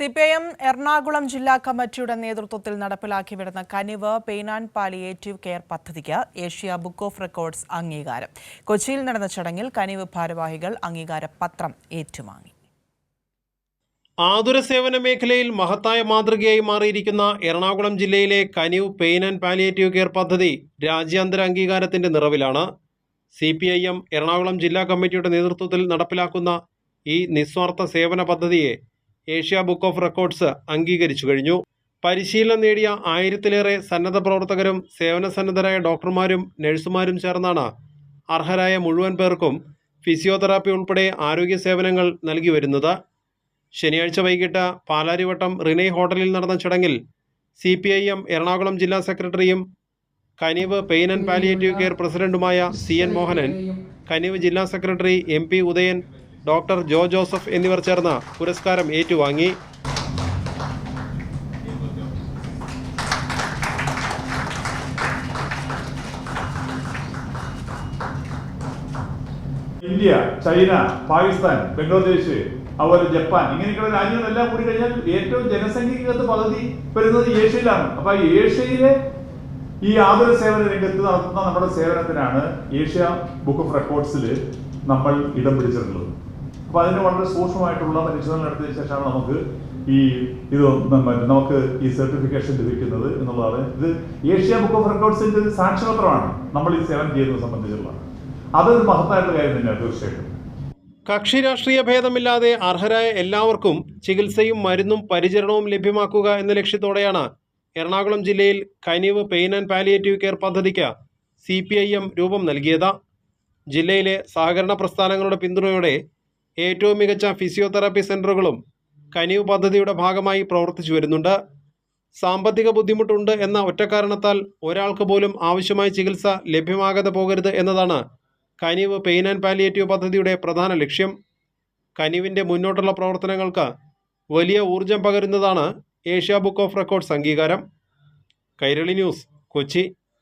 C P I M Ernakulam ജില്ലാ കമ്മിറ്റിയുടെ നേതൃത്വത്തിൽ നടപ്പിലാക്കി വരുന്ന കനിവ് പെയിൻ പാലിയേറ്റീവ് കെയർ പദ്ധതിക്ക് ഏഷ്യ ബുക്ക് ഓഫ് റെക്കോർഡ്സ് അംഗീകാരം. കൊച്ചിയിൽ നടന്ന ചടങ്ങിൽ കനിവ് ഭാരവാഹികൾ അംഗീകാര പത്രം ഏറ്റുവാങ്ങി. ആതുര സേവന മേഖലയിൽ മഹത്തായ മാതൃകയായി മാറിയിരിക്കുന്ന എറണാകുളം ജില്ലയിലെ കനിവ് പെയിൻ ആൻഡ് പാലിയേറ്റീവ് കെയർ പദ്ധതി രാജ്യാന്തര അംഗീകാരത്തിന്റെ നിറവിലാണ്. C P I M Ernakulam ജില്ലാ കമ്മിറ്റിയുടെ നേതൃത്വത്തിൽ നടപ്പിലാക്കുന്ന ഈ നിസ്വാർത്ഥ സേവന പദ്ധതിയെ ഏഷ്യ ബുക്ക് ഓഫ് റെക്കോർഡ്സ് അംഗീകരിച്ചു കഴിഞ്ഞു. പരിശീലനം നേടിയ ആയിരത്തിലേറെ സന്നദ്ധ പ്രവർത്തകരും സേവന സന്നദ്ധരായ ഡോക്ടർമാരും നഴ്സുമാരും ചേർന്നാണ് അർഹരായ മുഴുവൻ പേർക്കും ഫിസിയോതെറാപ്പി ഉൾപ്പെടെ ആരോഗ്യ സേവനങ്ങൾ നൽകി വരുന്നത്. ശനിയാഴ്ച വൈകിട്ട് പാലാരിവട്ടം റിനൈ ഹോട്ടലിൽ നടന്ന ചടങ്ങിൽ C P I M Ernakulam ജില്ലാ സെക്രട്ടറിയും Kanivu pain and palliative care പ്രസിഡന്റുമായ സി എൻ മോഹനൻ കനിവ് ജില്ലാ secretary M P Udayan doctor Jo Joseph എന്നിവർ ചേർന്ന് പുരസ്കാരം ഏറ്റുവാങ്ങി. ഇന്ത്യ ചൈന പാകിസ്ഥാൻ ബംഗ്ലാദേശ് അതുപോലെ ജപ്പാൻ ഇങ്ങനെയൊക്കെയുള്ള രാജ്യങ്ങളെല്ലാം കൂടി കഴിഞ്ഞാൽ ഏറ്റവും ജനസംഖ്യകത്ത് പകുതി വരുന്നത് ഏഷ്യയിലാണ്. അപ്പൊ ഏഷ്യയിലെ ഈ ആതുര സേവന രംഗത്ത് നടത്തുന്ന നമ്മുടെ സേവനത്തിനാണ് ഏഷ്യ ബുക്ക് ഓഫ് റെക്കോർഡ്സിൽ നമ്മൾ ഇടം പിടിച്ചിട്ടുള്ളത്. അപ്പൊ അതിന് വളരെ സൂക്ഷ്മമായിട്ടുള്ള പരിശോധന നടത്തിയ ശേഷമാണ് നമുക്ക് ഈ ഇത് നമുക്ക് ഈ സർട്ടിഫിക്കേഷൻ ലഭിക്കുന്നത് എന്നുള്ളതാണ്. ഇത് ഏഷ്യ ബുക്ക് ഓഫ് റെക്കോർഡ്സിന്റെ സാക്ഷ്യപത്രമാണ്. നമ്മൾ ഈ സേവനം ചെയ്യുന്നത് സംബന്ധിച്ചുള്ള. അതൊരു മഹത്തായിട്ടുള്ള കാര്യം തന്നെയാണ് തീർച്ചയായിട്ടും. കക്ഷി രാഷ്ട്രീയ ഭേദമില്ലാതെ അർഹരായ എല്ലാവർക്കും ചികിത്സയും മരുന്നും പരിചരണവും ലഭ്യമാക്കുക എന്ന ലക്ഷ്യത്തോടെയാണ് എറണാകുളം ജില്ലയിൽ Kanivu pain and palliative care പദ്ധതിക്ക് സി രൂപം നൽകിയത്. ജില്ലയിലെ സഹകരണ പ്രസ്ഥാനങ്ങളുടെ പിന്തുണയോടെ ഏറ്റവും മികച്ച ഫിസിയോതെറാപ്പി സെന്ററുകളും കനിവ് പദ്ധതിയുടെ ഭാഗമായി പ്രവർത്തിച്ചു വരുന്നുണ്ട്. സാമ്പത്തിക ബുദ്ധിമുട്ടുണ്ട് എന്ന ഒറ്റക്കാരണത്താൽ ഒരാൾക്ക് പോലും ആവശ്യമായ ചികിത്സ ലഭ്യമാകാതെ പോകരുത് എന്നതാണ് കനിവ് പെയിൻ ആൻഡ് പാലിയേറ്റീവ് പദ്ധതിയുടെ പ്രധാന ലക്ഷ്യം. കനിവിന്റെ മുന്നോട്ടുള്ള പ്രവർത്തനങ്ങൾക്ക് വലിയ ഊർജം പകരുന്നതാണ് ഏഷ്യ ബുക്ക് ഓഫ് റെക്കോർഡ്സ് അംഗീകാരം. കൈരളി ന്യൂസ് കൊച്ചി.